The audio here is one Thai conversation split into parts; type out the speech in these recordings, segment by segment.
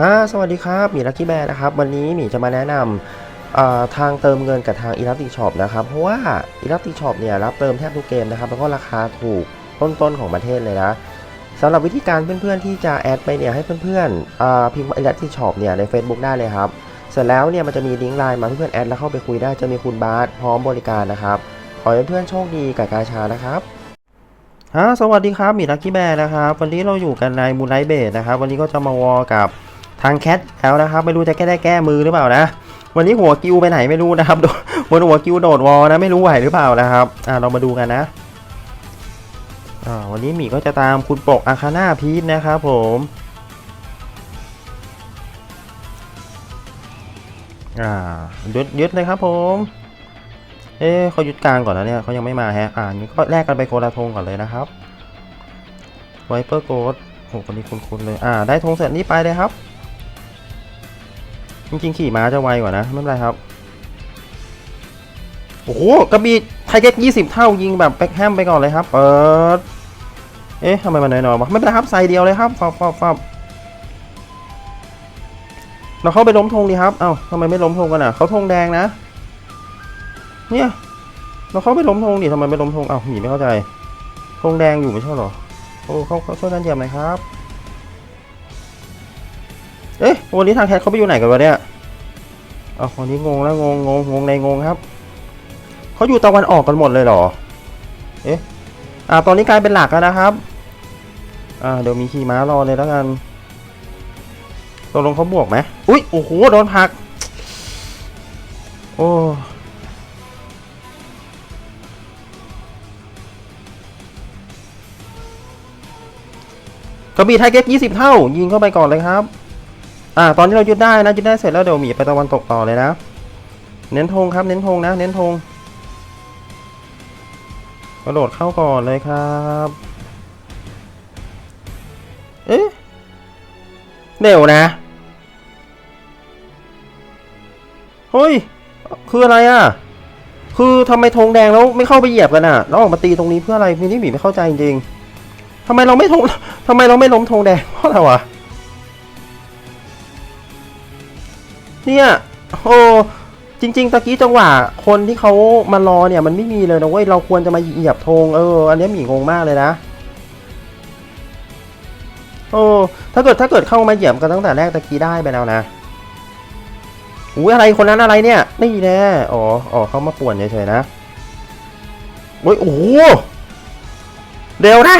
ฮะสวัสดีครับหมีลักกี้แบร์นะครับ วันนี้หมีจะมาแนะนำทางเติมเงินกับทาง e l a s t i c Shop นะครับ เพราะว่า e l a s t i c Shop เนี่ยรับเติมแทบทุกเกมนะครับ แล้วก็ราคาถูกต้นๆของประเทศเลยนะสำหรับวิธีการเพื่อนๆที่จะแอดไปเนี่ยให้เพื่อนๆอ่าพิมพ์ e l a s t i c Shop เนี่ยใน Facebook ได้เลยครับ เสร็จแล้วเนี่ยมันจะมีลิงก์ไลน์มาเพื่อนๆแอดแล้วเข้าไปคุยได้จะมีคุณบาสพร้อมบริการนะครับขอให้เพื่อนๆโชคดีกับกาชานะครับฮะสวัสดีครับหมีลักกี้แบร์นะครับ วันนี้เราอยู่กันในมูไลท์เบสนะครับ วันนี้ก็จะมาวอกับ ทางแคทแล้วนะครับ ไม่รู้จะแก้ได้แก้มือหรือเปล่านะ วันนี้หัวกิวไปไหนไม่รู้นะครับโดนบนหัวกิวโดดวอลนะไม่รู้ไหวหรือเปล่านะครับอ่าเรามาดูกันนะอ่าวันนี้หมีก็จะตามคุณปกอาคาน่าพีทนะครับผมอ่ายึดยึดเลยครับผมเอ๊ะเขายึดกลางก่อนนะเนี่ยเขายังไม่มาฮะอ่างี้ก็แลกกันไปโคนละธงก่อนเลยนะครับไวเปอร์โกดโอ้คนนี้คุ้นๆเลย อ่า ได้ธงเสร็จนี่ไปเลยครับ จริงๆขี่ม้าจะไวกว่านะ ไม่เป็นไรครับ โอ้โหกระบี่ไทเก็กยี่สิบเท่ายิงแบบแบ็คแฮมไปก่อนเลยครับ เปิด เอ๊ะทำไมมันน้อยๆวะไม่เป็นไรครับใส่เดียวเลยครับฟับฟับฟับเราเข้าไปล้มธงดีครับ เอ้าทำไมไม่ล้มธงกันอะเขาธงแดงนะ เนี่ย เราเข้าไปล้มธงดิทำไมไม่ล้มธงเอ้าหมีไม่เข้าใจธงแดงอยู่ไม่ใช่หรอ โอ้เขาเขาช่วยกันเยียบหน่อยครับ เอ๊ะวันนี้ทางแคทเขาไปอยู่ไหนกันวะเนี่ยเอาวันนี้งงแล้วงงงงงงในงงครับเขาอยู่ตะวันออกกันหมดเลยเหรอ เอ๊ะอ่าตอนนี้กลายเป็นหลักแล้วนะครับ อ่าเดี๋ยวมีขี่ม้ารอเลยแล้วกันตกลงเขาบวกไหมอุ้ยโอ้โหโดนผลัก โอ้กระบี่ไทเก็ตยี่สิบเท่า ยิงเข้าไปก่อนเลยครับ อ่าตอนนี้เรายึดได้นะยึดได้เสร็จแล้วเดี๋ยวหมีไปตะวันตกต่อเลยนะ เน้นธงครับเน้นธงนะ เน้นธงกระโดดเข้าก่อนเลยครับ เอ๊ะเดี๋ยวนะเฮ้ยคืออะไรอะ คือทำไมธงแดงแล้วไม่เข้าไปเหยียบกันอะแล้วออกมาตีตรงนี้เพื่ออะไรพี่นี่หมีไม่เข้าใจจริงๆทำไมเราไม่ธงทำไมเราไม่ล้มธงแดงเพราะอะไรวะ เนี่ยโอ้จริง ๆ ตะกี้จังหวะคนที่เขามารอเนี่ยมันไม่มีเลยนะเว้ยเราควรจะมาเหยียบธงเออ อันนี้หมีงงมากเลยนะโอ้ถ้าเกิดถ้าเกิดเข้ามาเหยียบกันตั้งแต่แรกตะกี้ได้ไปแล้วนะอุ้ยอะไรคนนั้นอะไรเนี่ยนี่แน่อ๋ออ๋อเขามาป่วนเฉยๆนะโอ้ยโอ้โหเดี๋ยวนะ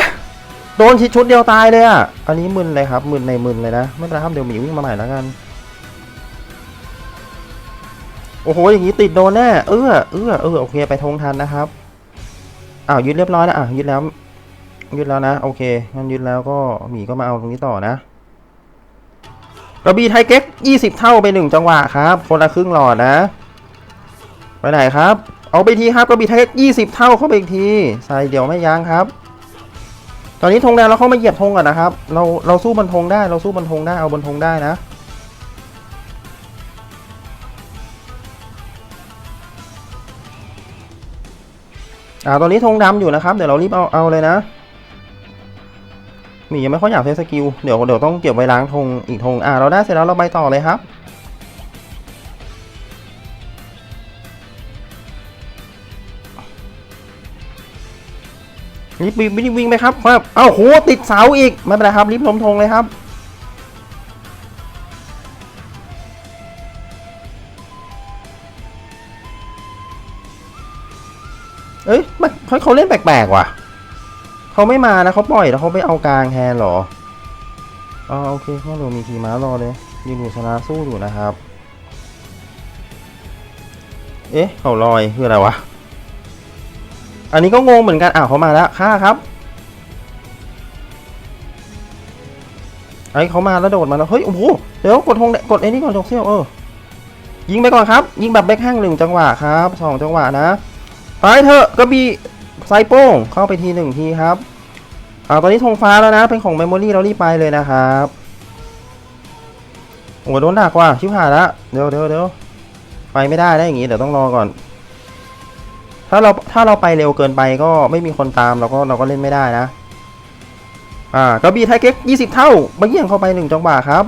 โดนชุดเดียวตายเลยอะอันนี้มึนเลยครับมึนในมึนเลยนะไม่เป็นไรครับเดี๋ยวหมีวิ่งมาใหม่แล้วกัน โอ้โหอย่างนี้ติดโดนแน่เออเออเออโอเคไปทงทันนะครับอ้าวยึดเรียบร้อยแล้วอะยึดแล้วยึดแล้วนะ โอเคงั้นยึดแล้วก็หมีก็มาเอาตรงนี้ต่อนะกระบี่ไทเก๊กยี่สิบเท่าไปหนึ่งจังหวะครับ คนละครึ่งหลอดนะ ไปไหนครับ เอาไปทีครับกระบี่ไทเก๊กยี่สิบเท่าเข้าไปอีกทีใส่เดี๋ยวไม่ยั้งครับ ตอนนี้ธงแดงเราเข้ามาเหยียบธงก่อนนะครับ เราเราสู้บนธงได้ เราสู้บนธงได้เอาบนธงได้นะ อ่าตอนนี้ธงดำอยู่นะครับ เดี๋ยวเรารีบเอาเอาเลยนะมียังไม่ค่อยอยากใช้สกิล เดี๋ยวเดี๋ยวต้องเก็บไว้ล้างธงอีกธงอ่าเราได้เสร็จแล้วเราไปต่อเลยครับรีบวิ่งวิ่งวิ่งไปครับครับเอ้าโหติดเสาอีกไม่เป็นไรครับรีบล้มธงเลยครับ เอ้ยมันเขาเล่นแปลกๆว่ะเขาไม่มานะเขาปล่อยแล้วเขาไปเอากลางแทนหรออ๋อโอเคก็เดี๋ยวมีขี่ม้ารอเลยยืนอยู่ชนะสู้อยู่นะครับ เอ๊ะเขาลอยคืออะไรวะ อันนี้ก็งงเหมือนกันอ้าวเขามาแล้วฆ่าครับไอ้เขามาแล้วโดดมาแล้วเฮ้ยโอ้โหเดี๋ยวกดธงแดงกดไอ้นี่ก่อนจกเซี่ยวเออยิงไปก่อนครับ ยิงแบบแบ็คแห้งหนึ่งจังหวะครับสองจังหวะนะ ไปเถอะกระบี่ไซโป้งเข้าไปทีหนึ่งทีครับอ่าตอนนี้ธงฟ้าแล้วนะ เป็นของเมมโมรี่เรารีบไปเลยนะครับโอ้โดนดักว่ะชิบหายละเดี๋ยวเดี๋ยวเดี๋ยวไปไม่ได้นะอย่างงี้เดี๋ยวต้องรอก่อน ถ้าเราถ้าเราไปเร็วเกินไปก็ไม่มีคนตามเราก็เราก็เล่นไม่ได้นะ อ่ากระบี่ไทเก็กยี่สิบเท่ามาเยี่ยงเข้าไปหนึ่งจังหวะครับ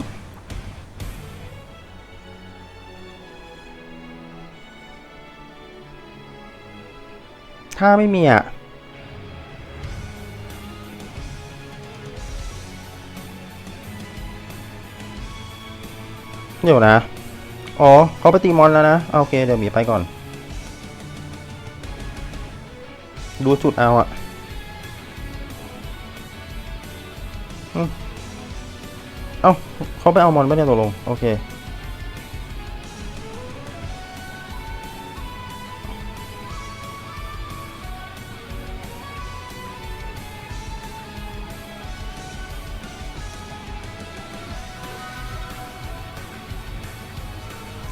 ค่าไม่มีอะเดี๋ยวนะ อ๋อเขาไปตีมอนแล้วนะ โอเค เดี๋ยวหมีไปก่อน ดูจุดเอาอะเอ้าเขาไปเอามอนไม่ได้ตกลง โอเค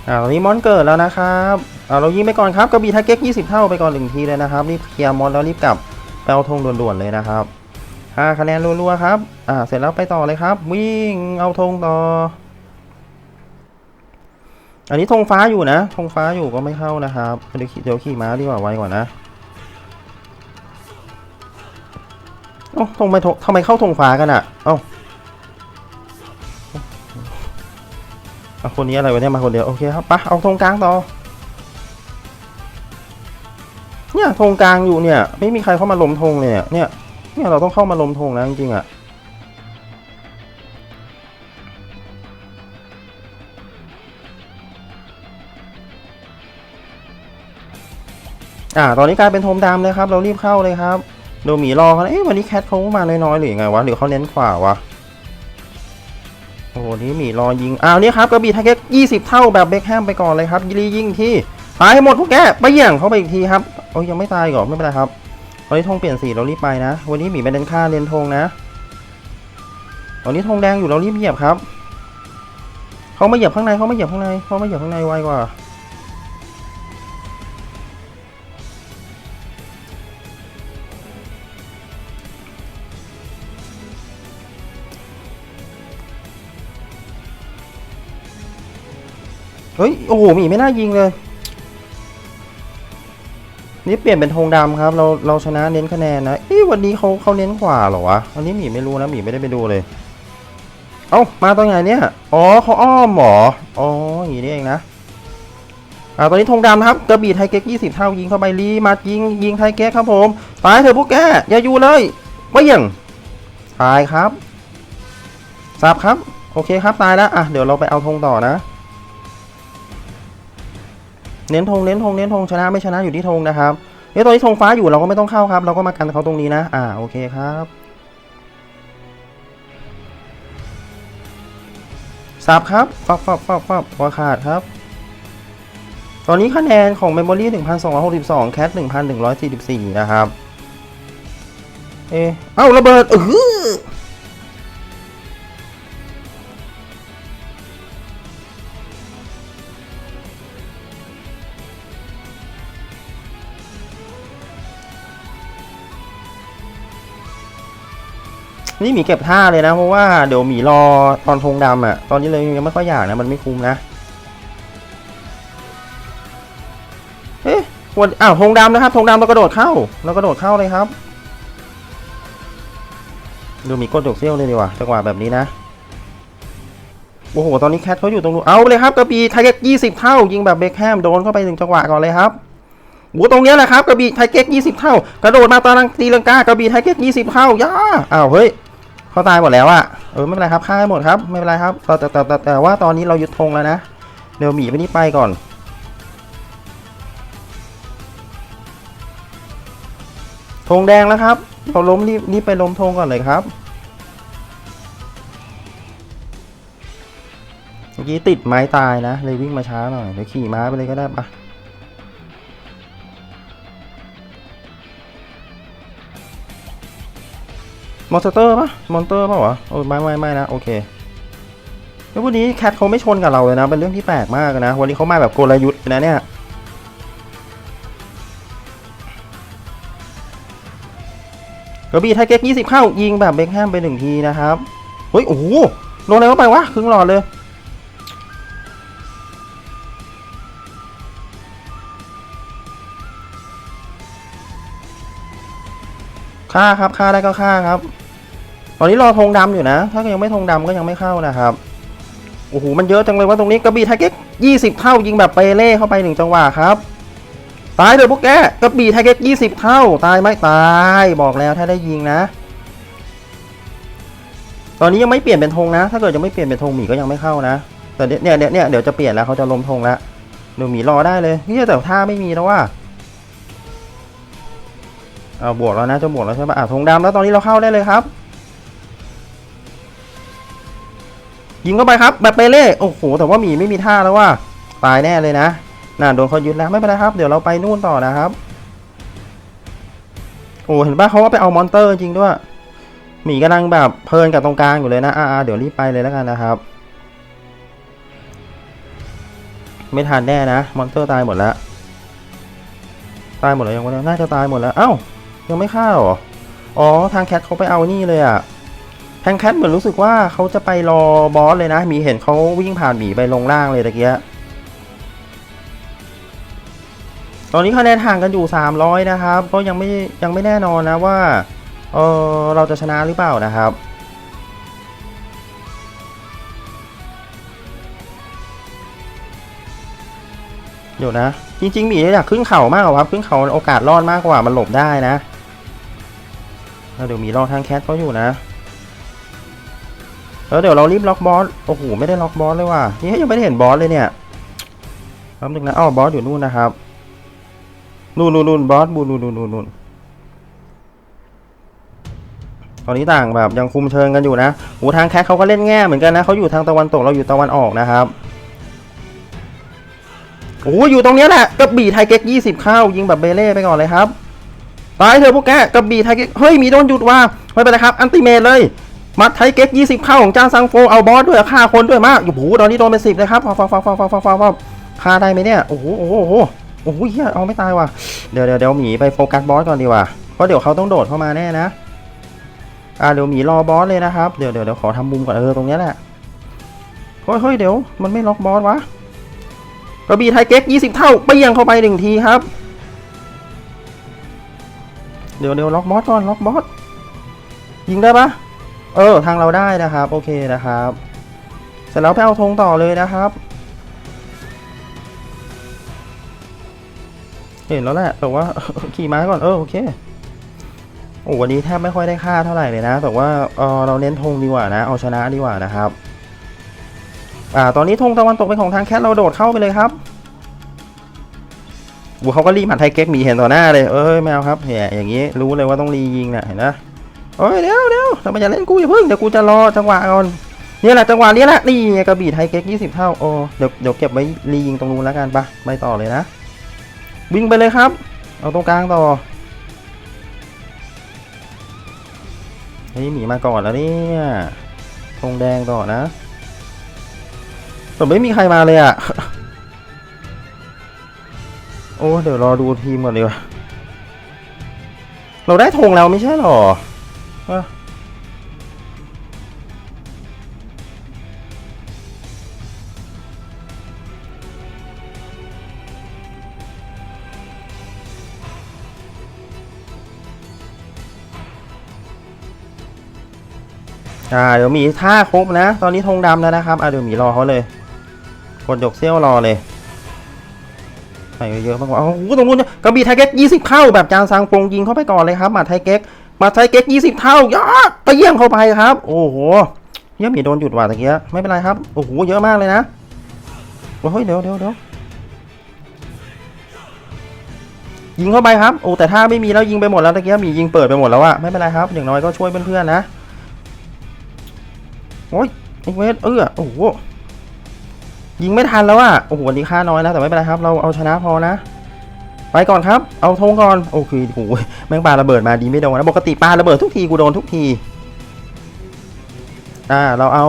อ่าตอนนี้มอนเกิดแล้วนะครับอ่าเรายิงไปก่อนครับกระบี่ทาเก็ก20 เท่าไปก่อนหนึ่งทีเลยนะครับรีบเคลียร์มอนแล้วรีบกลับไปเอาธงด่วนๆเลยนะครับห้าคะแนนรัวๆครับอ่าเสร็จแล้วไปต่อเลยครับ วิ่งเอาธงต่อ อันนี้ธงฟ้าอยู่นะธงฟ้าอยู่ก็ไม่เข้านะครับเดี๋ยวขี่เดี๋ยวขี่ม้าดีกว่าไวกว่านะโอ้ธงไม่ธงทำไมเข้าธงฟ้ากันอะเอ้า อะคนนี้อะไรวะเนี่ยมาคนเดียวโอเคครับไปะเอาธงกลางต่อเนี่ยธงกลางอยู่เนี่ย ไม่มีใครเข้ามาล้มธงเลยเนี่ยเนี่ยเนี่ยเราต้องเข้ามาล้มธงนะจริงๆอะอ่าตอนนี้กลายเป็นโทมดำเลยครับ เรารีบเข้าเลยครับโดหมีรอเขาเอ๊ะวันนี้แคทเขามาน้อยๆหรือยังไงวะหรือเขาเน้นขวาวะ อ้โหนี่หมีรอยิง อ้าวนี่ครับกระบี่ไทเก็กยี่สิบเท่าแบบเบคแฮมไปก่อนเลยครับยียิงที่ตายให้หมดพวกแกไปเยี่ยงเข้าไปอีกทีครับโอ้ยยังไม่ตายก่อนไม่เป็นไรครับตอนนี้ธงเปลี่ยนสีเรารีบไปนะ วันนี้หมีไม่เดินค่าเรียนธงนะ ตอนนี้ธงแดงอยู่เรารีบเหยียบครับ เขาไม่เหยียบข้างในเขาไม่เหยียบข้างในเขาไม่เหยียบข้างในไวกว่า ฮ้ย โอ้โหหมีไม่น่ายิงเลย นี่เปลี่ยนเป็นธงดำครับ เราเราชนะเน้นคะแนนนะเอ้วันนี้เขาเขาเน้นขวาเหรอวะวันนี้หมีไม่รู้นะหมีไม่ได้ไปดูเลย เอ้ามาตอนไหนเนี่ยอ๋อเขาอ้อมหรออ๋ออย่างนี้นี่เองนะอ่าตอนนี้ธงดำครับกระบี่ไทยเก๊กยี่สิบเท่ายิงเข้าไปรีมายิงยิงไทยเก๊กครับผมตายเถอะพวกแกอย่าอยู่เลยไม่ยังตายครับสับครับ โอเคครับตายแล้วอะเดี๋ยวเราไปเอาธงต่อนะ เน้นธงเน้นธงเน้นธงชนะไม่ชนะอยู่ที่ธงนะครับเฮ้ยตอนนี้ธงฟ้าอยู่เราก็ไม่ต้องเข้าครับ เราก็มากันเขาตรงนี้นะ อ่าโอเคครับสับครับฟับฟับฟับฟับหัวขาดครับ ตอนนี้คะแนนของ Memory 1262 Cat 1144 นะครับ เอะเอ้าระเบิดเออ นี่หมีเก็บท่าเลยนะ เพราะว่าเดี๋ยวหมีรอตอนธงดำอะ ตอนนี้เลยยังไม่ค่อยอยากนะ มันไม่คุ้มนะ เอ๊ะวันอ้าวธงดำนะครับธงดำเรากระโดดเข้า เรากระโดดเข้าเลยครับ ดูหมีกดดกเซี่ยวเลยดีกว่าจังหวะแบบนี้นะ โอ้โห ตอนนี้แคทเขาอยู่ตรงนู้นเอาเลยครับกระบี่ไทเก็กยี่สิบเท่า ยิงแบบเบคแฮมโดนเข้าไปหนึ่งจังหวะก่อนเลยครับโอ้ตรงเนี้ยแหละครับกระบี่ไทเก็กยี่สิบเท่า กระโดดมาตอนตีลังกากระบี่ไทเก็กยี่สิบเท่าย่าอ้าวเฮ้ย เขาตายหมดแล้วอะเออไม่เป็นไรครับฆ่าให้หมดครับไม่เป็นไรครับแต่แต่แต่แต่แต่ว่าตอนนี้เรายึดธงแล้วนะเดี๋ยวหมีไปนี่ไปก่อนธงแดงแล้วครับเราล้มรีบรีบไปล้มธงก่อนเลยครับเมื่อกี้ติดไม้ตายนะเลยวิ่งมาช้าหน่อยเดี๋ยวขี่ม้าไปเลยก็ได้ปะ มอนสเตอร์ปะมอนเตอร์ปะวะโอ้ยไม่ไม่ไม่นะ โอเคแล้ววันนี้แคทเขาไม่ชนกับเราเลยนะ เป็นเรื่องที่แปลกมากนะ วันนี้เขามาแบบโกลยุทธ์นะเนี่ยกระบี่ไทเก๊ก20เข้ายิงแบบเบคแฮมไปหนึ่งทีนะครับ เฮ้ย โอ้โหโดนอะไรเข้าไปวะ ครึ่งหลอดเลย ฆ่าครับฆ่าได้ก็ฆ่าครับ ตอนนี้รอธงดำอยู่นะ ถ้ายังไม่ธงดำก็ยังไม่เข้านะครับโอ้โหมันเยอะจังเลยว่าตรงนี้กระบี่ไทเก๊ก20เท่ายิงแบบเปเล่เข้าไปหนึ่งจังหวะครับตายเถอะพวกแกกระบี่ไทเก็ตยี่สิบเท่าตายไหมตายบอกแล้วถ้าได้ยิงนะ ตอนนี้ยังไม่เปลี่ยนเป็นธงนะ ถ้าเกิดยังไม่เปลี่ยนเป็นธงหมีก็ยังไม่เข้านะแต่เนี่ยเนี่ยเนี่ยเดี๋ยวจะเปลี่ยนแล้วเขาจะล้มธงแล้วเดี๋ยวหมีรอได้เลยนี่แต่ท่าไม่มีแล้วว่า เอาบวกแล้วนะจะบวกแล้วใช่ปะอะธงดำแล้วตอนนี้เราเข้าได้เลยครับ ยิงเข้าไปครับแบบเปเล่โอ้โห แต่ว่าหมีไม่มีท่าแล้วว่าตายแน่เลยนะน่าโดนเขายึดแล้วไม่เป็นไรครับ เดี๋ยวเราไปนู่นต่อนะครับโอ้เห็นป่ะเขาว่าไปเอามอนเตอร์จริงด้วยหมีกำลังแบบเพลินกับตรงกลางอยู่เลยนะอ่าเดี๋ยวรีบไปเลยแล้วกันนะครับ ไม่ทันแน่นะมอนเตอร์ตายหมดแล้วตายหมดแล้วยังวะเนี่ยน่าจะตายหมดแล้ว เอ้า ยังไม่ฆ่าเหรอ อ๋อทางแคทเขาไปเอานี่เลยอะทางแคทเหมือนรู้สึกว่าเขาจะไปรอบอสเลยนะ มีเห็นเขาวิ่งผ่านหมีไปลงล่างเลยตะเกียตอนนี้คะแนนห่างกันอยู่ 300 นะครับ ก็ยังไม่ยังไม่แน่นอนนะว่า เออเราจะชนะหรือเปล่านะครับเดี๋ยวนะ จริงๆหมีอยากขึ้นเขามากกว่าครับ ขึ้นเขาโอกาสรอดมากกว่ามันหลบได้นะ แล้วเดี๋ยวมีรอทางแคทเขาอยู่นะแล้วเดี๋ยวเรารีบล็อกบอส โอ้โห ไม่ได้ล็อกบอสเลยว่ะ นี่ยังไม่ได้เห็นบอสเลยเนี่ยแป๊บนึงนะอ้าวบอสอยู่นู่นนะครับ นู่นนู่นนู่นบอสบูนนู่นนู่นนู่นตอนนี้ต่างแบบยังคุมเชิงกันอยู่นะโอ้ทางแคทเขาก็เล่นแง่เหมือนกันนะเขาอยู่ทางตะวันตกเราอยู่ตะวันออกนะครับโอ้ยอยู่ตรงเนี้ยแหละกระบี่ไทเก๊กยี่สิบเข้ายิงแบบเบเล่ไปก่อนเลยครับ ตายเถอะพวกแกกระบี่ไทเก็กเฮ้ยมีโดนหยุดว่าไม่เป็นไรครับ อันติเมทเลยมาไทเก็กยี่สิบเข้าของจ้าซังโฟเอาบอสด้วยฆ่าคนด้วยมากโอ้โหตอนนี้โดนเป็นสิบเลยครับฟาฟาฟาฟาฟาฟาฟาฆ่าได้ไหมเนี่ยโอ้โหโอ้โหโอ้โหโอ้โหเฮียเอาไม่ตายว่ะเดี๋ยวเดี๋ยวเดี๋ยวหมีไปโฟกัสบอสก่อนดีกว่าเพราะเดี๋ยวเขาต้องโดดเข้ามาแน่นะอ่าเดี๋ยวหมีรอบอสเลยนะครับเดี๋ยวเดี๋ยวเดี๋ยวขอทำมุมก่อนเออตรงนี้แหละเฮ้ยเฮ้ยเดี๋ยวมันไม่ล็อกบอสวะกระบี่ไทเก็กยี่สิบเท่าเปี้ยงเข้าไปหนึ่งทีครับ เดี๋ยวเดี๋ยวล็อกบอสก่อนล็อกบอสยิงได้ปะเออทางเราได้นะครับ โอเคนะครับ เสร็จแล้วไปเอาธงต่อเลยนะครับเห็นแล้วแหละแต่ว่าขี่ม้าก่อนเออโอเคโอ้วันนี้แทบไม่ค่อยได้ค่าเท่าไหร่เลยนะ แต่ว่าเออเราเน้นธงดีกว่านะ เอาชนะดีกว่านะครับ อ่าตอนนี้ธงตะวันตกเป็นของทางแคทเราโดดเข้าไปเลยครับ บูเขาก็รีบหันไทยเก๊กหมีเห็นต่อหน้าเลย เอ้ยไม่เอาครับแหมอย่างนี้รู้เลยว่าต้องรียิงนะเห็นนะเอ้ยเดี๋ยวเดี๋ยวทำไมจะเล่นกูอย่าเพิ่งเดี๋ยวกูจะรอจังหวะก่อนเนี่ยแหละจังหวะนี้แหละนี่ไงกระบี่ไทยเก๊กยี่สิบเท่าโอ้เดี๋ยวเดี๋ยวเก็บไว้รียิงตรงนู้นแล้วกันปะไปต่อเลยนะวิ่งไปเลยครับ เอาตรงกลางต่อเฮ้ยหมีมาก่อนแล้วเนี่ยธงแดงต่อนะแต่ไม่มีใครมาเลยอะ โอ้เดี๋ยวรอดูทีมก่อนดีกว่าเราได้ธงแล้วไม่ใช่หรออ่าเดี๋ยวมีท่าครบนะ ตอนนี้ธงดำแล้วนะครับอ่าเดี๋ยวมีรอเขาเลย กดยกเซี่ยวรอเลย ใส่เยอะมากกว่าโอ้โหตรงนู้นเนี่ยกระบี่ไทเก๊กยี่สิบเข้าแบบจางซังปงยิงเข้าไปก่อนเลยครับมาไทเก๊กมาไทเก๊กยี่สิบเท่ายอดไปเยี่ยงเข้าไปครับ โอ้โหเยี่ยมีโดนหยุดว่ะตะเกียไม่เป็นไรครับโอ้โหเยอะมากเลยนะโอ้ยเดี๋ยวเดี๋ยวเดี๋ยวยิงเข้าไปครับ โอ้แต่ถ้าไม่มีแล้วยิงไปหมดแล้วตะเกียมียิงเปิดไปหมดแล้วอะไม่เป็นไรครับ อย่างน้อยก็ช่วยเพื่อนๆนะ โอ้ยอีกเวทเออโอ้โห ยิงไม่ทันแล้วอะโอ้โหวันนี้ค่าน้อยนะแต่ไม่เป็นไรครับเราเอาชนะพอนะ ไปก่อนครับ เอาธงก่อนโอเคโอ้โหแม่งปาระเบิดมาดีไม่โดนนะปกติปาระเบิดทุกทีกูโดนทุกทีอ่าเราเอา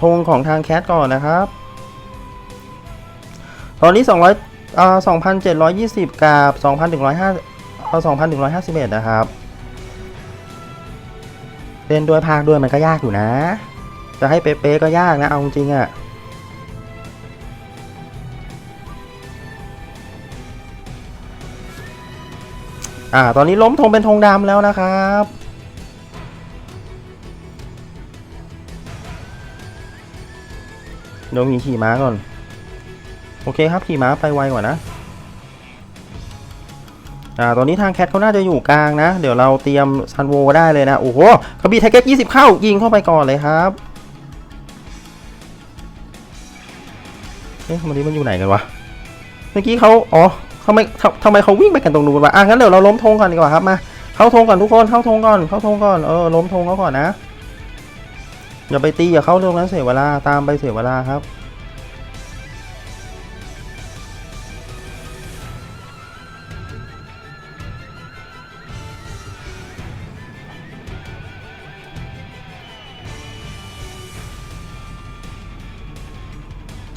ธงของทางแคทก่อนนะครับ ตอนนี้200อ่า2,720 กับ 2,105เอา2,151 นะครับเล่นด้วยภาคด้วยมันก็ยากอยู่นะ จะให้เป๊ะๆก็ยากนะ เอาจริงๆอะ อ่า ตอนนี้ล้มธงเป็นธงดำแล้วนะครับเดี๋ยวมีขี่ม้าก่อน โอเคครับขี่ม้าไปไวกว่านะ อ่า ตอนนี้ทางแคทเขาน่าจะอยู่กลางนะ เดี๋ยวเราเตรียมซันโวได้เลยนะ โอ้โหกระบี่ไทเก็ก20เข้า ยิงเข้าไปก่อนเลยครับ เอ๊ะวันนี้มันอยู่ไหนกันวะ เมื่อกี้เขาอ๋อ ทำไมทำทำไมเขาวิ่งไปกันตรงนู้นวะอะงั้นเดี๋ยวเราล้มธงก่อนดีกว่าครับมาเข้าธงก่อนทุกคนเข้าธงก่อนเข้าธงก่อนเออล้มธงเขาก่อนนะอย่าไปตีอย่าเข้าตรงนั้นเสียเวลาตามไปเสียเวลาครับ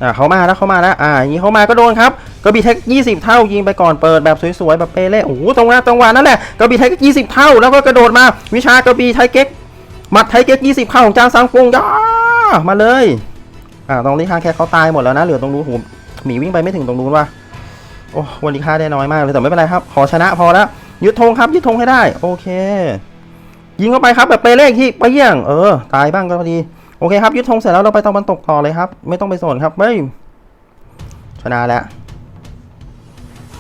อ่าเขามาแล้วเขามาแล้วอ่าอย่างนี้เขามาก็โดนครับ กระบี่เทค20 เท่ายิงไปก่อนเปิดแบบสวยๆแบบเปเล่โอ้โหตรงนั้นตรงวันนั่นแหละกระบี่ไทยเก๊ก20 เท่าแล้วก็กระโดดมา วิชากระบี่ไทเก๊กหมัดไทเก๊ก20เข้าของจางซังฟงย่ามาเลยอ่าตรงนี้คางแค่เขาตายหมดแล้วนะเหลือตรงนู้นโหหมีวิ่งไปไม่ถึงตรงนู้นว่ะโอ้วันนี้ค่าได้น้อยมากเลยแต่ไม่เป็นไรครับขอชนะพอแล้วยึดธงครับยึดธงให้ได้โอเค ยิงเข้าไปครับแบบเปเล่ที่ไปเยี่ยงเออ ตายบ้างก็พอดีโอเคครับยึดธงเสร็จแล้วเราไปตะวันตกต่อเลยครับ ไม่ต้องไปสนครับเฮ้ยชนะแล้ว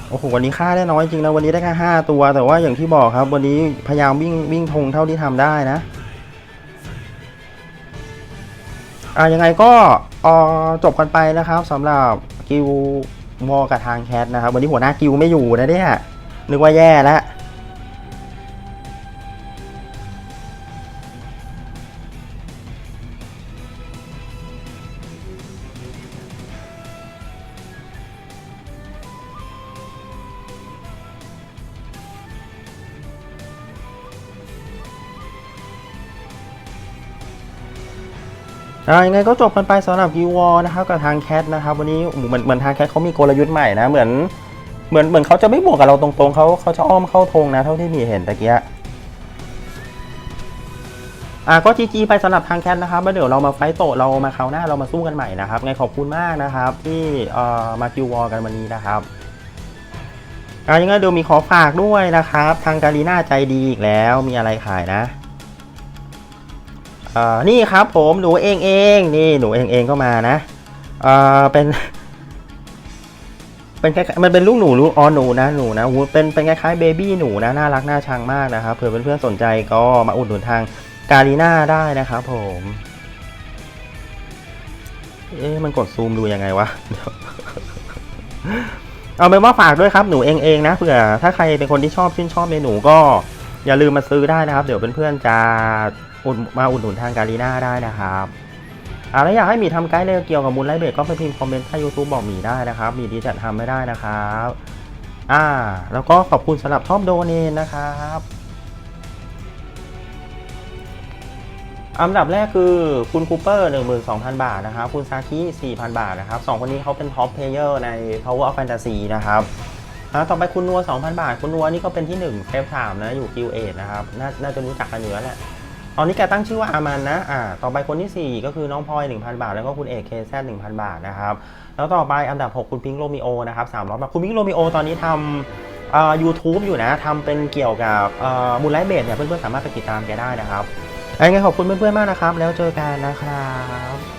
โอ้โหวันนี้ค่าได้น้อยจริงนะวันนี้ได้แค่ห้าตัว แต่ว่าอย่างที่บอกครับ วันนี้พยายามวิ่งวิ่งทงเท่าที่ทำได้นะอ่ายังไงก็อ่อจบกันไปนะครับสำหรับกิวมอกับทางแคทนะครับ วันนี้หัวหน้ากิวไม่อยู่นะเนี่ยนึกว่าแย่แล้ว ยังไงก็จบกันไปสำหรับกิววอนะครับกับทางแคทนะครับวันนี้เหมือนเหมือนทางแคทเขามีกลยุทธ์ใหม่นะเหมือนเหมือนเหมือนเขาจะไม่บวกกับเราตรงๆเขาเขาจะอ้อมเข้าธงนะเท่าที่มีเห็นตะเกียอ่าก็จีจีไปสำหรับทางแคทนะครับแล้วเดี๋ยวเรามาไฟต์โตเรามาคราวหน้าเรามาสู้กันใหม่นะครับไงขอบคุณมากนะครับ ที่เอ่อมากิววอกันวันนี้นะครับอ่ายังไงเดี๋ยวมีขอฝากด้วยนะครับ ทางการีน่าใจดีอีกแล้วมีอะไรขายนะ นี่ครับผมหนูเองเองนี่หนูเองเองก็มานะเออเป็น เป็นคล้ายๆมันเป็นลูกหนูลูกอ๋อหนูนะหนูนะเป็นเป็นคล้ายๆเบบี้หนูนะน่ารักน่าชังมากนะครับเผื่อเพื่อนๆสนใจก็มาอุดหนุนทางการีน่าได้นะครับผมเอ๊ะมันกดซูมดูยังไงวะเดี๋ยวเอาเป็นว่าฝากด้วยครับหนูเองเองนะเผื่อถ้าใครเป็นคนที่ชอบชื่นชอบเมนูก็อย่าลืมมาซื้อได้นะครับ เดี๋ยวเพื่อนๆจะ อุดมาอุดหนุนทางการีน่าได้นะครับอ่าแล้วอยากให้หมีทำไกด์เรื่องเกี่ยวกับมูลไลเบรกก็ไปพิมพ์คอมเมนต์ใต้ YouTube บอกหมีได้นะครับหมีดีจัดทำไม่ได้นะครับอ่า แล้วก็ขอบคุณสำหรับท็อปโดเนนนะครับอันดับแรกคือคุณคูเปอร์ 12,000 บาทนะครับ คุณซาคิ 4,000 บาทนะครับสองคนนี้เขาเป็นท็อปเพลเยอร์ใน Power of Fantasy นะครับอ่าต่อไปคุณนัว 2,000 บาท คุณนัวนี่ก็เป็นที่1เซฟถามนะ อยู่กิลเอนะครับนน่าจะรู้จักกันอยู่แล้วแหละ ตอนนี้แกตั้งชื่อว่าอามันนะ อ่า ต่อไปคนที่ 4 ก็คือน้องพลอย1,000 บาท แล้วก็คุณเอกเคแซ1,000บาทนะครับ แล้วต่อไปอันดับ 6 คุณพิงโรมิโอนะครับ300บาท คุณพิงโรมิโอตอนนี้ทำเอ่อ YouTube อยู่นะทำเป็นเกี่ยวกับเอ่อมูลไลท์เบสเนี่ยเพื่อนๆสามารถไปติดตามแกได้นะครับยังไงขอบคุณเพื่อนๆมากนะครับ แล้วเจอกันนะครับ